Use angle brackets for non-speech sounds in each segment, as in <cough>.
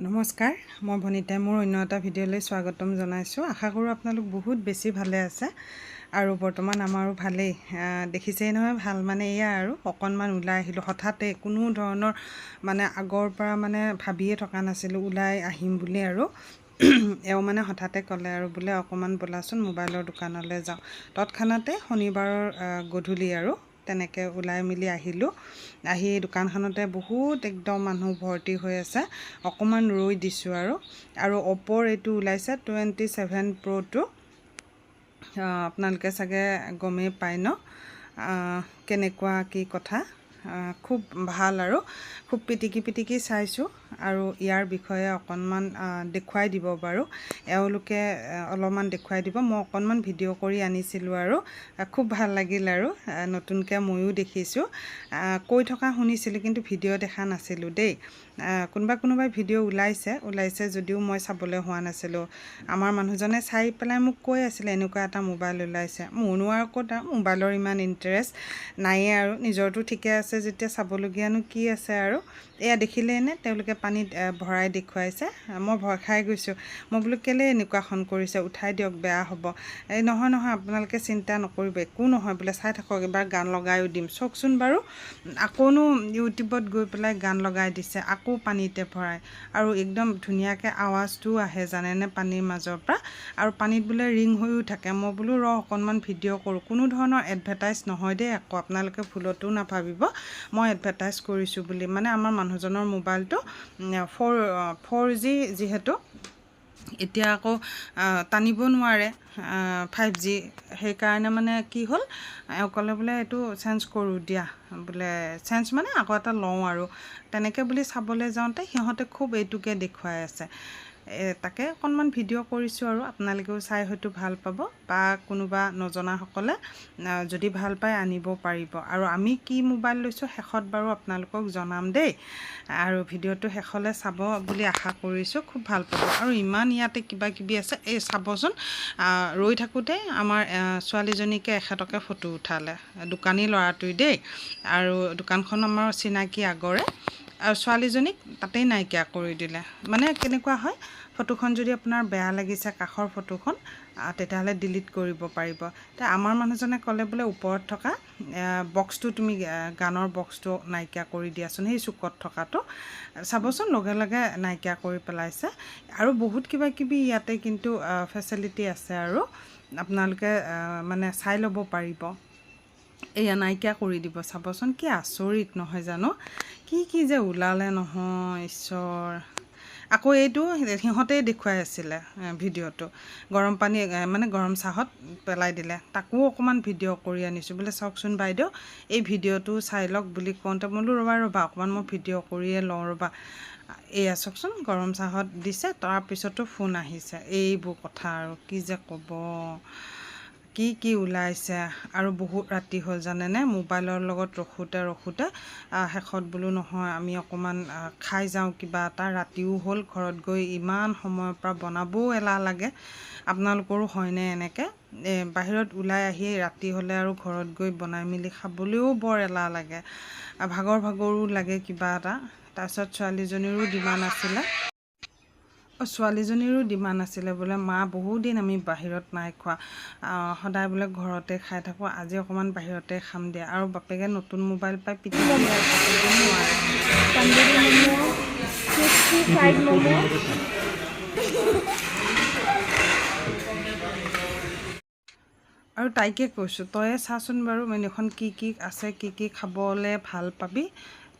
নমস্কাৰ মই ভনিতাই মোৰ অন্য এটা ভিডিঅ'লৈ স্বাগতম জনাইছোঁ। আশা কৰোঁ আপোনালোক বহুত বেছি ভালে আছে আৰু বৰ্তমান আমাৰো ভালেই। দেখিছেই নহয় ভাল মানে এয়া আৰু অকণমান ওলাই আহিলোঁ। হঠাতে কোনো ধৰণৰ মানে আগৰ পৰা মানে ভাবিয়ে থকা নাছিলোঁ ওলাই আহিম বুলি আৰু <clears throat> এওঁ মানে হঠাতে ক'লে আৰু বোলে অকণমান ব'লাচোন মোবাইলৰ দোকানলৈ যাওঁ। তৎক্ষণাতে শনিবাৰৰ গধূলি আৰু তেনেকৈ ওলাই মেলি আহিলোঁ। আহি দোকানখনতে বহুত একদম মানুহ ভৰ্তি হৈ আছে। অকণমান ৰৈ দিছোঁ আৰু। আৰু অ'প'ৰ এইটো ওলাইছে টুৱেণ্টি ছেভেন প্ৰ'টো আপোনালোকে চাগে গমেই পায় ন? কেনেকুৱা কি কথা। খুব ভাল আৰু। খুব পিটিকি পিটিকি চাইছোঁ। আৰু ইয়াৰ বিষয়ে অকণমান দেখুৱাই দিব বাৰু। এওঁলোকে অলপমান দেখুৱাই দিব। মই অকণমান ভিডিঅ' কৰি আনিছিলোঁ আৰু। খুব ভাল লাগিল আৰু। নতুনকৈ ময়ো দেখিছোঁ। কৈ থকা শুনিছিলোঁ কিন্তু ভিডিঅ' দেখা নাছিলোঁ দেই। কোনোবা কোনোবাই ভিডিঅ' ওলাইছে। ওলাইছে যদিও মই চাবলৈ হোৱা নাছিলোঁ। আমাৰ মানুহজনে চাই পেলাই মোক কৈ আছিলে এনেকুৱা এটা মোবাইল ওলাইছে। মোৰনো আৰু ক'ত আৰু? মোবাইলৰ ইমান ইণ্টাৰেষ্ট নায়েই আৰু। নিজৰটো ঠিকে আছে যেতিয়া চাবলগীয়ানো কি আছে আৰু। এয়া দেখিলেই নে তেওঁলোকে পানীত ভৰাই দেখুৱাইছে। মই ভয় খাই গৈছোঁ। মই বোলো কেলৈ এনেকুৱাখন কৰিছে? উঠাই দিয়ক বেয়া হ'ব। এই নহয় নহয় আপোনালোকে চিন্তা নকৰিব। একো নহয় বোলে চাই থাকক এবাৰ গান লগায়ো দিম। চাওকচোন বাৰু আকৌনো ইউটিউবত গৈ পেলাই গান লগাই দিছে আকৌ পানীতে ভৰাই। আৰু একদম ধুনীয়াকৈ আৱাজটোও আহে জানেনে পানীৰ মাজৰ পৰা। আৰু পানীত বোলে ৰিং হৈও থাকে। মই বোলো ৰ অকণমান ভিডিঅ' কৰোঁ। কোনো ধৰণৰ এডভাৰটাইজ নহয় দেই আকৌ। আপোনালোকে ভুলতো নাভাবিব। মই এডভাৰটাইজ কৰিছোঁ বুলি। মানে আমাৰ মানুহজনৰ মোবাইলটো ফ'ৰ ফ'ৰ জি যিহেতু এতিয়া আকৌ টানিব নোৱাৰে ফাইভ জি সেইকাৰণে মানে কি হ'ল এওঁ ক'লে বোলে এইটো চেঞ্জ কৰোঁ দিয়া বোলে চেঞ্জ মানে আকৌ এটা লওঁ আৰু। তেনেকৈ বুলি চাবলৈ যাওঁতে সিহঁতে খুব এইটোকে দেখুৱাই আছে। তাকে অকণমান ভিডিঅ' কৰিছোঁ আৰু আপোনালোকেও চাই হয়তো ভাল পাব বা কোনোবা নজনাসকলে যদি ভাল পায় আনিব পাৰিব। আৰু আমি কি মোবাইল লৈছোঁ শেষত বাৰু আপোনালোকক জনাম দেই। আৰু ভিডিঅ'টো শেষলৈ চাব বুলি আশা কৰিছোঁ খুব ভাল পাব। আৰু ইমান ইয়াতে কিবা কিবি আছে এই চাবচোন ৰৈ থাকোঁতে আমাৰ ছোৱালীজনীকে এখেতকে ফটো উঠালে। দোকানী ল'ৰাটোৱে দেই। আৰু দোকানখন আমাৰ চিনাকি আগৰে। আৰু ছোৱালীজনীক তাতেই নাইকিয়া কৰি দিলে। মানে কেনেকুৱা হয় ফটোখন যদি আপোনাৰ বেয়া লাগিছে কাষৰ ফটোখন তেতিয়াহ'লে ডিলিট কৰিব পাৰিব। তে আমাৰ মানুহজনে ক'লে বোলে ওপৰত থকা বক্সটো তুমি গানৰ বক্সটো নাইকিয়া কৰি দিয়াচোন সেই চুকত থকাটো। চাবচোন লগে লগে নাইকিয়া কৰি পেলাইছে। আৰু বহুত কিবা কিবি ইয়াতে কিন্তু ফেচিলিটি আছে আৰু আপোনালোকে মানে চাই ল'ব পাৰিব। এয়া নাইকিয়া কৰি দিব। চাবচোন কি আচৰিত নহয় জানো? কি কি যে ওলালে নহয় ঈশ্বৰ। আকৌ এইটো সিহঁতেই দেখুৱাই আছিলে ভিডিঅ'টো। গৰম পানী মানে গৰম চাহত পেলাই দিলে। তাকো অকণমান ভিডিঅ' কৰি আনিছোঁ। বোলে চাওকচোন বাইদেউ এই ভিডিঅ'টো চাই লওক বুলি কওঁতে বোলো ৰ'বা ৰ'বা অকণমান মই ভিডিঅ' কৰিয়ে লওঁ ৰ'বা। এয়া চাওকচোন গৰম চাহত দিছে তাৰপিছতো ফোন আহিছে। এইবোৰ কথা আৰু কি যে ক'ব। কি কি ওলাইছে আৰু বহুত ৰাতি হ'ল জানেনে? মোবাইলৰ লগত ৰখোঁতে ৰখোঁতে শেষত বোলো নহয় আমি অকণমান খাই যাওঁ কিবা এটা। ৰাতিও হ'ল ঘৰত গৈ ইমান সময়ৰ পৰা বনাবও এলাহ লাগে। আপোনালোকৰো হয়নে এনেকৈ? বাহিৰত ওলাই আহি ৰাতি হ'লে আৰু ঘৰত গৈ বনাই মেলি খাবলৈও বৰ এলাহ লাগে। ভাগৰ ভাগৰো লাগে কিবা এটা। তাৰপিছত ছোৱালীজনীৰো ডিমাণ্ড আছিলে। ছোৱালীজনীৰো ডিমাণ্ড আছিলে বোলে মা বহুত দিন আমি বাহিৰত নাই খোৱা। সদায় বোলে ঘৰতে খাই থাকোঁ আজি অকণমান বাহিৰতে খাম দিয়া। আৰু বাপেকে নতুন মোবাইল পাই মোমো। আৰু তাইকে কৈছোঁ তয়ে চাচোন বাৰু মেনুখন কি কি আছে কি কি খাবলৈ ভাল পাবি?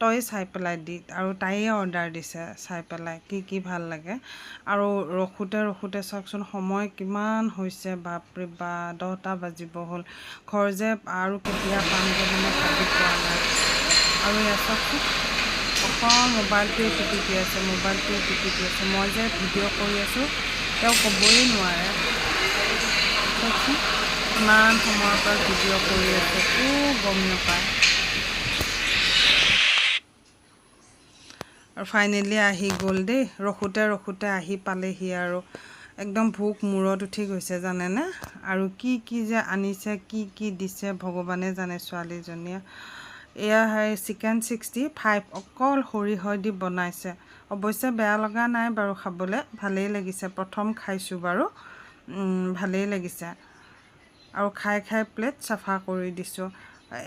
তয়ে চাই পেলাই দি আৰু তাইয়ে অৰ্ডাৰ দিছে চাই পেলাই কি কি ভাল লাগে। আৰু ৰখোঁতে ৰখোঁতে চাওকচোন সময় কিমান হৈছে বাপৰে বা দহটা বাজিব হ'ল। ঘৰ যে আৰু কেতিয়া পামগৈ মানে ভাবি পোৱা নাই। আৰু ইয়াত অকল মোবাইলটোৱে টিপিকি আছে মোবাইলটোৱে টিপিকি আছে। মই যে ভিডিঅ' কৰি আছোঁ তেওঁ ক'বই নোৱাৰে। ইমান সময়ৰ পৰা ভিডিঅ' কৰি আছে একো গম নাপায়। ফাইনেলি আহি গ'ল দেই। ৰখোঁতে ৰখোঁতে আহি পালেহি আৰু একদম ভোক মূৰত উঠি গৈছে, জানেনে? আৰু কি কি যে আনিছে, কি কি দিছে, ভগৱানে জানে ছোৱালীজনীয়ে। এয়া হয় চিকেন ছিক্সটি ফাইভ অকল সৰিয়হ দি বনাইছে। অৱশ্যে বেয়া লগা নাই বাৰু খাবলৈ, ভালেই লাগিছে। প্ৰথম খাইছোঁ বাৰু ভালেই লাগিছে। আৰু খাই খাই প্লেট চাফা কৰি দিছোঁ।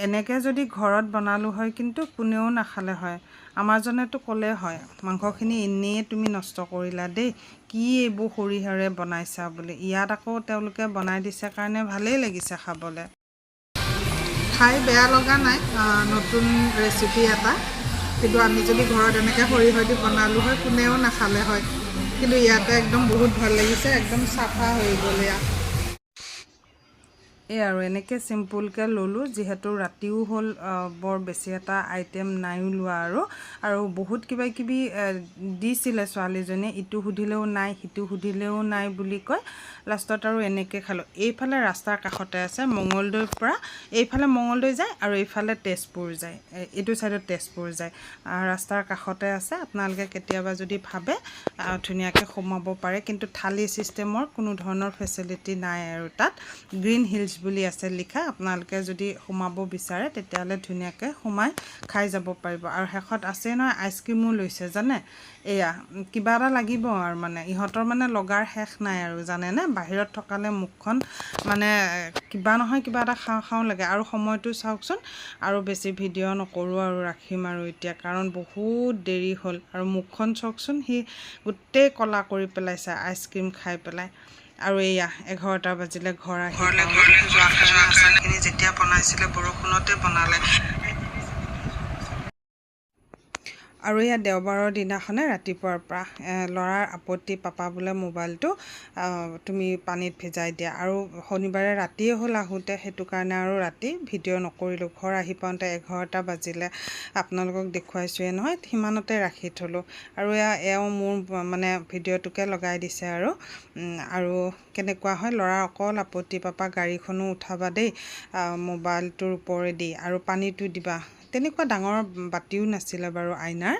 এনেকৈ যদি ঘৰত বনালোঁ হয় কিন্তু কোনেও নাখালে হয়। আমাৰজনেতো ক'লে হয় মাংসখিনি এনেই তুমি নষ্ট কৰিলা দেই কি এইবোৰ সৰিয়হৰে বনাইছা বুলি? ইয়াত আকৌ তেওঁলোকে বনাই দিছে কাৰণে ভালেই লাগিছে খাবলৈ। খাই বেয়া লগা নাই নতুন ৰেচিপি এটা। কিন্তু আমি যদি ঘৰত এনেকৈ সৰিয়হ দি বনালোঁ হয় কোনেও নাখালে হয়। কিন্তু ইয়াতে একদম বহুত ভাল লাগিছে একদম চাফা হৈ গ'ল ইয়াত। এই আৰু এনেকৈ চিম্পুলকৈ ল'লোঁ যিহেতু ৰাতিও হ'ল বৰ বেছি এটা আইটেম নাইও লোৱা আৰু আৰু বহুত কিবা কিবি দিছিলে ছোৱালীজনীয়ে ইটো সুধিলেও নাই সিটো সুধিলেও নাই বুলি কয় লাষ্টত আৰু এনেকৈ খালোঁ। এইফালে ৰাস্তাৰ কাষতে আছে মঙলদৈৰ পৰা এইফালে মঙলদৈ যায় আৰু এইফালে তেজপুৰ যায় এইটো ছাইডত তেজপুৰ যায়। ৰাস্তাৰ কাষতে আছে আপোনালোকে কেতিয়াবা যদি ভাবে ধুনীয়াকৈ সোমাব পাৰে কিন্তু থালি ছিষ্টেমৰ কোনো ধৰণৰ ফেচিলিটি নাই আৰু তাত। গ্ৰীণ হিলছ বুলি আছে লিখা আপোনালোকে যদি সোমাব বিচাৰে তেতিয়াহ'লে ধুনীয়াকৈ সোমাই খাই যাব পাৰিব। আৰু শেষত আছে নহয় আইচক্ৰীমো লৈছে জানে? এয়া কিবা এটা লাগিব আৰু মানে। ইহঁতৰ মানে লগাৰ শেষ নাই আৰু জানেনে? বাহিৰত থকালে মুখখন মানে কিবা নহয় কিবা এটা খাওঁ খাওঁ লাগে। আৰু সময়টো চাওকচোন। আৰু বেছি ভিডিঅ' নকৰোঁ আৰু ৰাখিম আৰু এতিয়া। কাৰণ বহুত দেৰি হ'ল। আৰু মুখখন চাওকচোন সি গোটেই ক'লা কৰি পেলাইছে আইচক্ৰীম খাই পেলাই। আৰু এয়া এঘাৰটা বাজিলে ঘৰ আহি যোৱা কাৰণে আচাৰখিনি যেতিয়া বনাইছিলে বৰষুণতে বনালে। আৰু এয়া দেওবাৰৰ দিনাখনে ৰাতিপুৱাৰ পৰা ল'ৰাৰ আপত্তি পাপা বোলে মোবাইলটো তুমি পানীত ভিজাই দিয়া। আৰু শনিবাৰে ৰাতিয়ে হ'ল আহোঁতে সেইটো কাৰণে আৰু ৰাতি ভিডিঅ' নকৰিলোঁ। ঘৰ আহি পাওঁতে এঘাৰটা বাজিলে। আপোনালোকক দেখুৱাইছোঁৱে নহয় সিমানতে ৰাখি থ'লোঁ। আৰু এয়া এওঁ মোৰ মানে ভিডিঅ'টোকে লগাই দিছে আৰু আৰু কেনেকুৱা হয় ল'ৰাৰ অকল আপত্তি পাপা গাড়ীখনো উঠাবা দেই মোবাইলটোৰ ওপৰেদি। আৰু পানীটো দিবা তেনেকুৱা ডাঙৰ বাতিও নাছিলে বাৰু আইনাৰ।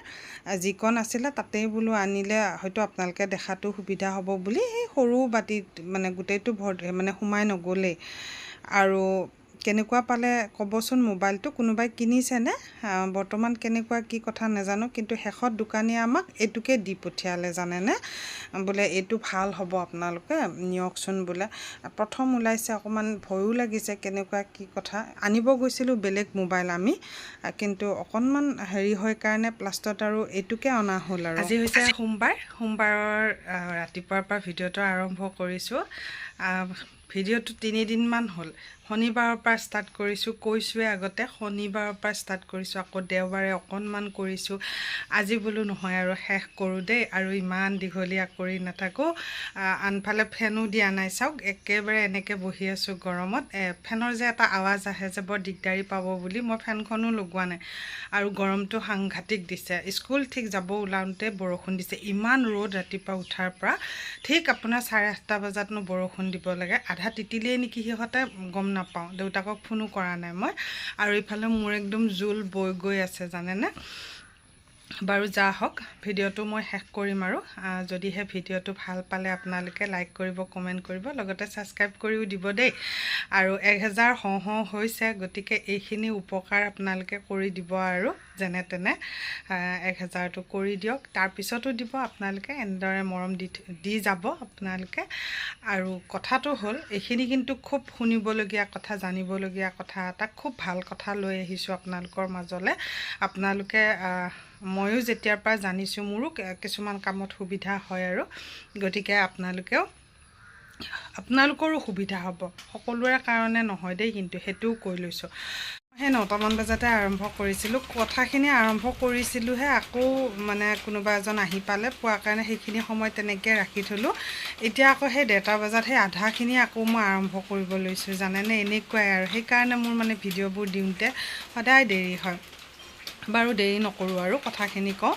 যিকণ আছিলে তাতেই বোলো আনিলে হয়তো আপোনালোকে দেখাতো সুবিধা হ'ব বুলি সেই সৰু বাতিত মানে গোটেইটো ভৰ মানে সোমাই নগ'লেই। আৰু কেনেকুৱা পালে ক'বচোন মোবাইলটো? কোনোবাই কিনিছেনে বৰ্তমান কেনেকুৱা কি কথা নাজানো কিন্তু শেষত দোকানীয়ে আমাক এইটোকে দি পঠিয়ালে জানেনে? বোলে এইটো ভাল হ'ব আপোনালোকে নিয়কচোন বোলে। প্ৰথম ওলাইছে অকণমান ভয়ো লাগিছে কেনেকুৱা কি কথা। আনিব গৈছিলোঁ বেলেগ মোবাইল আমি কিন্তু অকণমান হেৰি হয় কাৰণে প্লাষ্টত আৰু এইটোকে অনা হ'ল আৰু। আজি হৈছে সোমবাৰ। সোমবাৰৰ ৰাতিপুৱাৰ পৰা ভিডিঅ'টো আৰম্ভ কৰিছোঁ। ভিডিঅ'টো তিনিদিনমান হ'ল। শনিবাৰৰ পৰা ষ্টাৰ্ট কৰিছোঁ কৈছোঁৱে আগতে শনিবাৰৰ পৰা ষ্টাৰ্ট কৰিছোঁ আকৌ দেওবাৰে অকণমান কৰিছোঁ। আজি বোলো নহয় আৰু শেষ কৰোঁ দেই আৰু ইমান দীঘলীয়া কৰি নাথাকোঁ। আনফালে ফেনো দিয়া নাই চাওক একেবাৰে এনেকৈ বহি আছোঁ গৰমত। ফেনৰ যে এটা আৱাজ আহে যে বৰ দিগদাৰী পাব বুলি মই ফেনখনো লগোৱা নাই। আৰু গৰমটো সাংঘাতিক দিছে। স্কুল ঠিক যাব ওলাওঁতে বৰষুণ দিছে। ইমান ৰ'দ ৰাতিপুৱা উঠাৰ পৰা। ঠিক আপোনাৰ চাৰে আঠটা বজাতনো বৰষুণ দিব লাগে। আধা তিতিলেই নেকি সিহঁতে গম নাপাওঁ। দেউতাকক ফোনো কৰা নাই মই। আৰু ইফালে মোৰ একদম জোল বৈ গৈ আছে জানেনে? বাৰু যা হওক ভিডিঅ'টো মই শেষ কৰিম আৰু। যদিহে ভিডিঅ'টো ভাল পালে আপোনালোকে লাইক কৰিব কমেণ্ট কৰিব লগতে ছাবস্ক্ৰাইব কৰিও দিব দেই। আৰু এক হেজাৰ হওঁ হওঁ হৈছে গতিকে এইখিনি উপকাৰ আপোনালোকে কৰি দিব আৰু যেনে তেনে। আহ, এক হেজাৰটো কৰি দিয়ক। তাৰপিছতো দিব আপোনালোকে এনেদৰে মৰম দি দি যাব আপোনালোকে। আৰু কথাটো হ'ল এইখিনি কিন্তু খুব শুনিবলগীয়া কথা জানিবলগীয়া কথা এটা খুব ভাল কথা লৈ আহিছোঁ আপোনালোকৰ মাজলৈ। আপোনালোকে ময়ো যেতিয়াৰ পৰা জানিছোঁ মোৰো কিছুমান কামত সুবিধা হয় আৰু। গতিকে আপোনালোকেও আপোনালোকৰো সুবিধা হ'ব। সকলোৰে কাৰণে নহয় দেই কিন্তু সেইটোও কৈ লৈছোঁ। সেই নটামান বজাতে আৰম্ভ কৰিছিলোঁ। কথাখিনি আৰম্ভ কৰিছিলোঁহে আকৌ মানে কোনোবা এজন আহি পালে। পোৱাৰ কাৰণে সেইখিনি সময় তেনেকৈ ৰাখি থ'লোঁ। এতিয়া আকৌ সেই ডেৰটা বজাত সেই আধাখিনি আকৌ মই আৰম্ভ কৰিব লৈছোঁ জানেনে? এনেকুৱাই আৰু। সেইকাৰণে মোৰ মানে ভিডিঅ'বোৰ দিওঁতে সদায় দেৰি হয়। বাৰু দেৰি নকৰোঁ আৰু কথাখিনি কওঁ।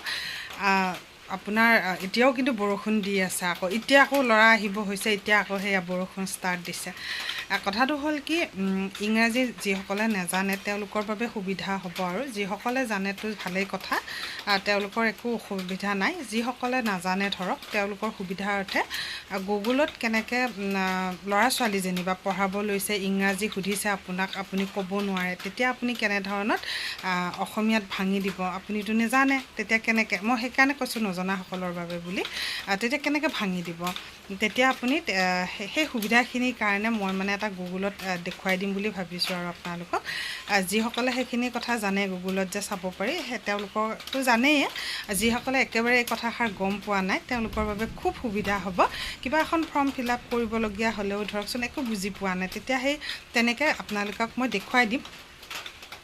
আপোনাৰ এতিয়াও কিন্তু বৰষুণ দি আছে। আকৌ এতিয়া আকৌ ল'ৰা আহিব হৈছে এতিয়া আকৌ সেয়া বৰষুণ ষ্টাৰ্ট দিছে। কথাটো হ'ল কি ইংৰাজী যিসকলে নাজানে তেওঁলোকৰ বাবে সুবিধা হ'ব আৰু যিসকলে জানেতো ভালেই কথা তেওঁলোকৰ একো অসুবিধা নাই। যিসকলে নাজানে ধৰক তেওঁলোকৰ সুবিধাৰ্থে গুগলত কেনেকৈ ল'ৰা ছোৱালী যেনিবা পঢ়াব লৈছে ইংৰাজী সুধিছে আপোনাক আপুনি ক'ব নোৱাৰে তেতিয়া আপুনি কেনেধৰণত অসমীয়াত ভাঙি দিব আপুনিতো নাজানে তেতিয়া কেনেকৈ মই সেইকাৰণে কৈছোঁ নজনাসকলৰ বাবে বুলি তেতিয়া কেনেকৈ ভাঙি দিব তেতিয়া আপুনি সেই সুবিধাখিনিৰ কাৰণে মই মানে এটা গুগলত আ, দেখুৱাই দিম বুলি ভাবিছোঁ আৰু আপোনালোকক। যিসকলে সেইখিনি কথা জানে গুগলত যে চাব পাৰি তেওঁলোকৰতো জানেই। যিসকলে একেবাৰে এই কথাষাৰ গম পোৱা নাই তেওঁলোকৰ বাবে খুব সুবিধা হ'ব। কিবা এখন ফৰ্ম ফিল আপ কৰিবলগীয়া হ'লেও ধৰকচোন একো বুজি পোৱা নাই তেতিয়া সেই তেনেকৈ আপোনালোকক মই দেখুৱাই দিম।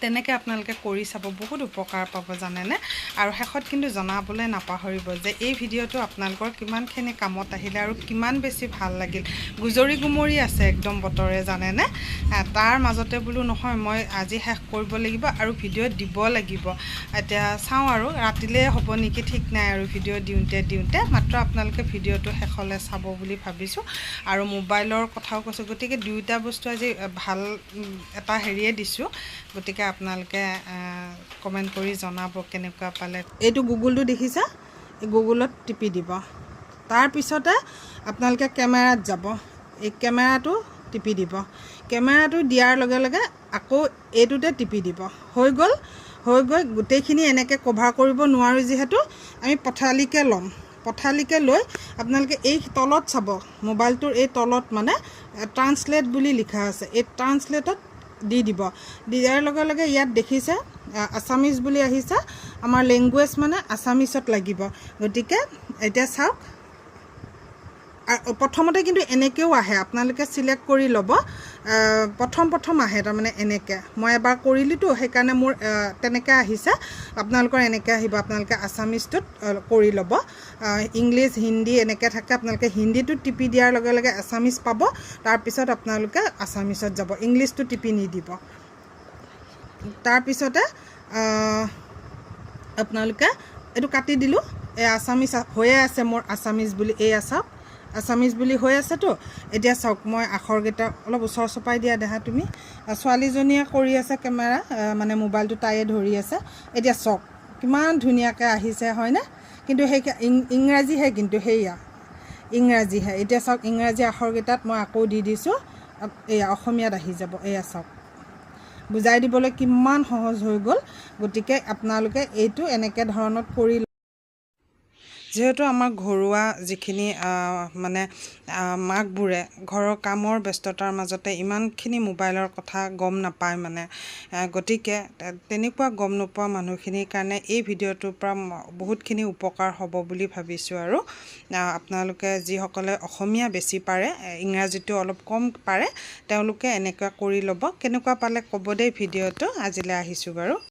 তেনেকৈ আপোনালোকে কৰি চাব বহুত উপকাৰ পাব জানেনে? আৰু শেষত কিন্তু জনাবলৈ নাপাহৰিব যে এই ভিডিঅ'টো আপোনালোকৰ কিমানখিনি কামত আহিলে আৰু কিমান বেছি ভাল লাগিল। গুজৰি গুমৰি আছে একদম বতৰে জানেনে? তাৰ মাজতে বোলো নহয় মই আজি শেষ কৰিব লাগিব আৰু ভিডিঅ' দিব লাগিব। এতিয়া চাওঁ আৰু ৰাতিলৈ হ'ব নেকি ঠিক নাই আৰু ভিডিঅ' দিওঁতে দিওঁতে। মাত্ৰ আপোনালোকে ভিডিঅ'টো শেষলৈ চাব বুলি ভাবিছোঁ। আৰু মোবাইলৰ কথাও কৈছোঁ গতিকে দুয়োটা বস্তু আজি ভাল এটা হেৰিয়ে দিছোঁ। গতিকে আপোনালোকে কমেণ্ট কৰি জনাব কেনেকুৱা পালে। এইটো গুগলটো দেখিছা? গুগলত টিপি দিব। তাৰপিছতে আপোনালোকে কেমেৰাত যাব। এই কেমেৰাটো টিপি দিব। কেমেৰাটো দিয়াৰ লগে লগে আকৌ এইটোতে টিপি দিব। হৈ গ'ল হৈ গৈ গোটেইখিনি এনেকৈ কভাৰ কৰিব নোৱাৰোঁ যিহেতু আমি পথালিকৈ ল'ম। পথালিকৈ লৈ আপোনালোকে এই তলত চাব। মোবাইলটোৰ এই তলত মানে ট্ৰান্সলেট বুলি লিখা আছে। এই ট্ৰান্সলেটত দি দিব। দিয়াৰ লগে লগে ইয়াত দেখিছে আছামিজ বুলি আহিছে, আমাৰ লেংগুৱেজ মানে আছামিজত লাগিব। গতিকে এতিয়া চাওক প্ৰথমতে কিন্তু এনেকৈও আহে, আপোনালোকে চিলেক্ট কৰি ল'ব। প্ৰথম প্ৰথম আহে তাৰমানে এনেকৈ। মই এবাৰ কৰিলোঁতো সেইকাৰণে মোৰ তেনেকৈ আহিছে। আপোনালোকৰ এনেকৈ আহিব আপোনালোকে আছামিজটোত কৰি ল'ব। ইংলিছ হিন্দী এনেকৈ থাকে আপোনালোকে হিন্দীটোত টিপি দিয়াৰ লগে লগে আছামিজ পাব। তাৰপিছত আপোনালোকে আছামিজত যাব। ইংলিছটো টিপি নিদিব। তাৰপিছতে আপোনালোকে এইটো কাটি দিলোঁ। এই আছামিজ হৈয়ে আছে মোৰ আছামিজ বুলি। এই চাওক। আছামিজ বুলি হৈ আছেতো। এতিয়া চাওক মই আখৰকেইটা অলপ ওচৰ চপাই দিয়া দেখা তুমি। ছোৱালীজনীয়ে কৰি আছে কেমেৰা মানে মোবাইলটো তাইয়ে ধৰি আছে। এতিয়া চাওক কিমান ধুনীয়াকৈ আহিছে হয়নে? কিন্তু সেই ইংৰাজীহে কিন্তু সেয়া ইংৰাজীহে। এতিয়া চাওক ইংৰাজী আখৰকেইটাত মই আকৌ দি দিছোঁ। এয়া অসমীয়াত আহি যাব। এয়া চাওক। বুজাই দিবলৈ কিমান সহজ হৈ গ'ল। গতিকে আপোনালোকে এইটো এনেকৈ ধৰণত কৰি যিহেতু আমাৰ ঘৰুৱা যিখিনি মানে মাকবোৰে ঘৰৰ কামৰ ব্যস্ততাৰ মাজতে ইমানখিনি মোবাইলৰ কথা গম নাপায় মানে গতিকে তেনেকুৱা গম নোপোৱা মানুহখিনিৰ কাৰণে এই ভিডিঅ'টোৰ পৰা বহুতখিনি উপকাৰ হ'ব বুলি ভাবিছোঁ আৰু। আপোনালোকে যিসকলে অসমীয়া বেছি পাৰে ইংৰাজীটো অলপ কম পাৰে তেওঁলোকে এনেকুৱা কৰি ল'ব। কেনেকুৱা পালে ক'ব দেই ভিডিঅ'টো আজিলৈ আহিছোঁ বাৰু।